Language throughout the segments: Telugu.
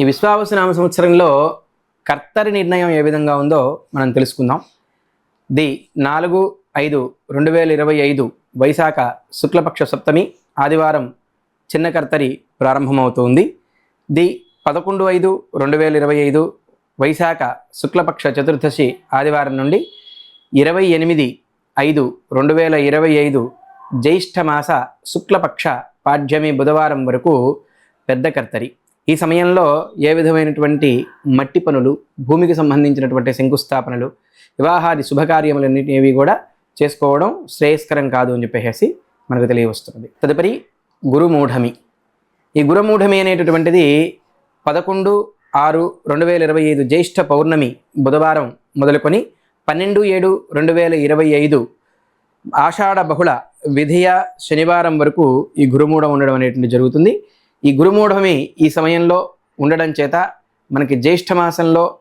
ఈ విశ్వావసనామ సంవత్సరంలో కర్తరి నిర్ణయం ఏ విధంగా ఉందో మనం తెలుసుకుందాం. ది నాలుగు ఐదు రెండు వేల ఇరవై ఐదు వైశాఖ శుక్లపక్ష సప్తమి ఆదివారం చిన్న కర్తరి ప్రారంభమవుతుంది. ది పదకొండు ఐదు రెండు వేల ఇరవై ఐదు వైశాఖ శుక్లపక్ష చతుర్దశి ఆదివారం నుండి ఇరవై ఎనిమిది ఐదు రెండు వేల ఇరవై ఐదు జ్యేష్ఠమాస శుక్లపక్ష పాడ్యమి బుధవారం వరకు పెద్ద కర్తరి. ఈ సమయంలో ఏ విధమైనటువంటి మట్టి పనులు భూమికి సంబంధించినటువంటి శంకుస్థాపనలు వివాహాది శుభకార్యములన్నిటివి కూడా చేసుకోవడం శ్రేయస్కరం కాదు అని చెప్పేసి మనకు తెలియవస్తున్నది. తదుపరి గురుమూఢమి. ఈ గురుమూఢమి అనేటటువంటిది పదకొండు ఆరు రెండు వేల ఇరవై ఐదు జ్యేష్ఠ పౌర్ణమి బుధవారం మొదలుకొని పన్నెండు ఏడు రెండు వేల ఇరవై ఐదు ఆషాఢ బహుళ విధియ శనివారం వరకు ఈ గురుమూఢం ఉండడం అనేటువంటి జరుగుతుంది. ఈ గురుమూఢమి ఈ సమయంలో ఉండడం చేత మనకి జ్యేష్ఠ మాసంలో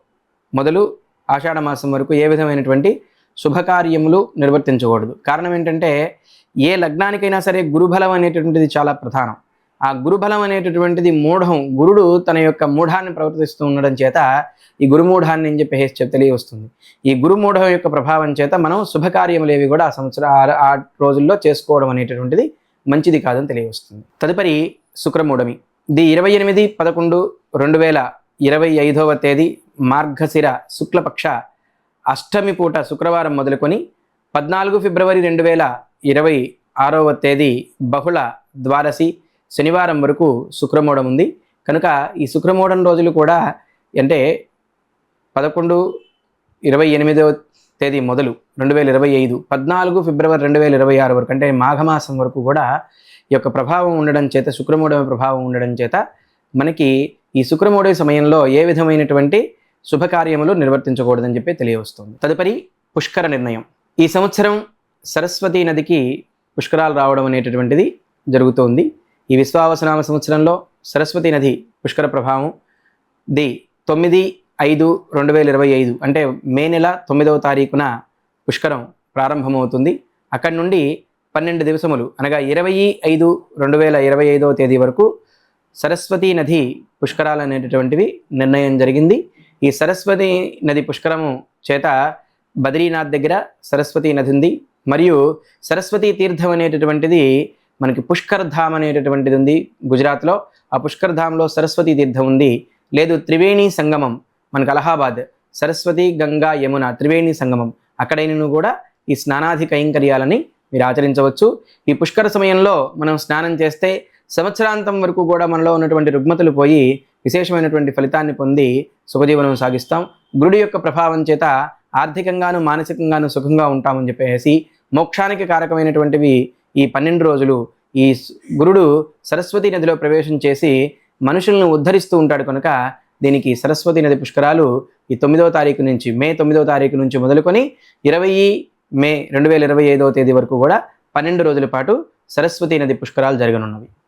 మొదలు ఆషాఢ మాసం వరకు ఏ విధమైనటువంటి శుభకార్యములు నిర్వర్తించకూడదు. కారణం ఏంటంటే ఏ లగ్నానికైనా సరే గురుబలం అనేటటువంటిది చాలా ప్రధానం. ఆ గురుబలం అనేటటువంటిది మూఢం గురుడు తన యొక్క మూఢాన్ని ప్రవర్తిస్తూ ఉండడం చేత ఈ గురుమూఢాన్ని అని చెప్పేసి చెప్ తెలియవస్తుంది. ఈ గురుమూఢం యొక్క ప్రభావం చేత మనం శుభకార్యములు ఏవి కూడా ఆ సంవత్సరం ఆ- ఆ రోజుల్లో చేసుకోవడం అనేటటువంటిది మంచిది కాదని తెలియవస్తుంది. తదుపరి శుక్రమూఢమి ది ఇరవై ఎనిమిది పదకొండు రెండు వేల ఇరవై ఐదవ తేదీ మార్గశిర శుక్లపక్ష అష్టమి పూట శుక్రవారం మొదలుకొని పద్నాలుగు ఫిబ్రవరి రెండు వేల ఇరవై ఆరవ తేదీ బహుళ ద్వారసి శనివారం వరకు శుక్రమూఢం ఉంది. కనుక ఈ శుక్రమూఢం రోజులు కూడా అంటే పదకొండు ఇరవై ఎనిమిదవ తేదీ మొదలు రెండు వేల ఇరవై ఐదు పద్నాలుగు ఫిబ్రవరి రెండు వేల ఇరవై ఆరు వరకు అంటే మాఘమాసం వరకు కూడా యొక్క ప్రభావం ఉండడం చేత శుక్రమూఢమ ప్రభావం ఉండడం చేత మనకి ఈ శుక్రమూఢ సమయంలో ఏ విధమైనటువంటి శుభకార్యములు నిర్వర్తించకూడదని చెప్పి తెలియవస్తుంది. తదుపరి పుష్కర నిర్ణయం. ఈ సంవత్సరం సరస్వతీ నదికి పుష్కరాలు రావడం అనేటటువంటిది జరుగుతోంది. ఈ విశ్వావసనామ సంవత్సరంలో సరస్వతీ నది పుష్కర ప్రభావం ది తొమ్మిది ఐదు రెండు వేల ఇరవై ఐదు అంటే మే నెల తొమ్మిదవ తారీఖున పుష్కరం ప్రారంభమవుతుంది. అక్కడి నుండి పన్నెండు దివసములు అనగా ఇరవై ఐదు రెండు వేల ఇరవై ఐదవ తేదీ వరకు సరస్వతీ నది పుష్కరాలు అనేటటువంటివి నిర్ణయం జరిగింది. ఈ సరస్వతి నది పుష్కరము చేత బద్రీనాథ్ దగ్గర సరస్వతీ నది ఉంది. మరియు సరస్వతీ తీర్థం అనేటటువంటిది మనకి పుష్కర్ధామ్ అనేటటువంటిది ఉంది గుజరాత్లో. ఆ పుష్కర్ధామ్లో సరస్వతీ తీర్థం ఉంది. లేదు త్రివేణి సంగమం మనకు అలహాబాద్ సరస్వతి గంగా యమున త్రివేణి సంగమం అక్కడైనను కూడా ఈ స్నానాధి కైంకర్యాలని మీరు ఆచరించవచ్చు. ఈ పుష్కర సమయంలో మనం స్నానం చేస్తే సంవత్సరాంతం వరకు కూడా మనలో ఉన్నటువంటి రుగ్మతలు పోయి విశేషమైనటువంటి ఫలితాన్ని పొంది సుఖజీవనం సాగిస్తాం. గురుడి యొక్క ప్రభావం చేత ఆర్థికంగాను మానసికంగాను సుఖంగా ఉంటామని చెప్పేసి మోక్షానికి కారకమైనటువంటివి ఈ పన్నెండు రోజులు ఈ గురుడు సరస్వతి నదిలో ప్రవేశం చేసి మనుషులను ఉద్ధరిస్తూ ఉంటాడు కనుక దీనికి సరస్వతి నది పుష్కరాలు ఈ తొమ్మిదవ తారీఖు నుంచి మే తొమ్మిదవ తారీఖు నుంచి మొదలుకొని ఇరవై మే రెండు వేల ఇరవై ఐదవ తేదీ వరకు కూడా పన్నెండు రోజుల పాటు సరస్వతి నది పుష్కరాలు జరగనున్నవి.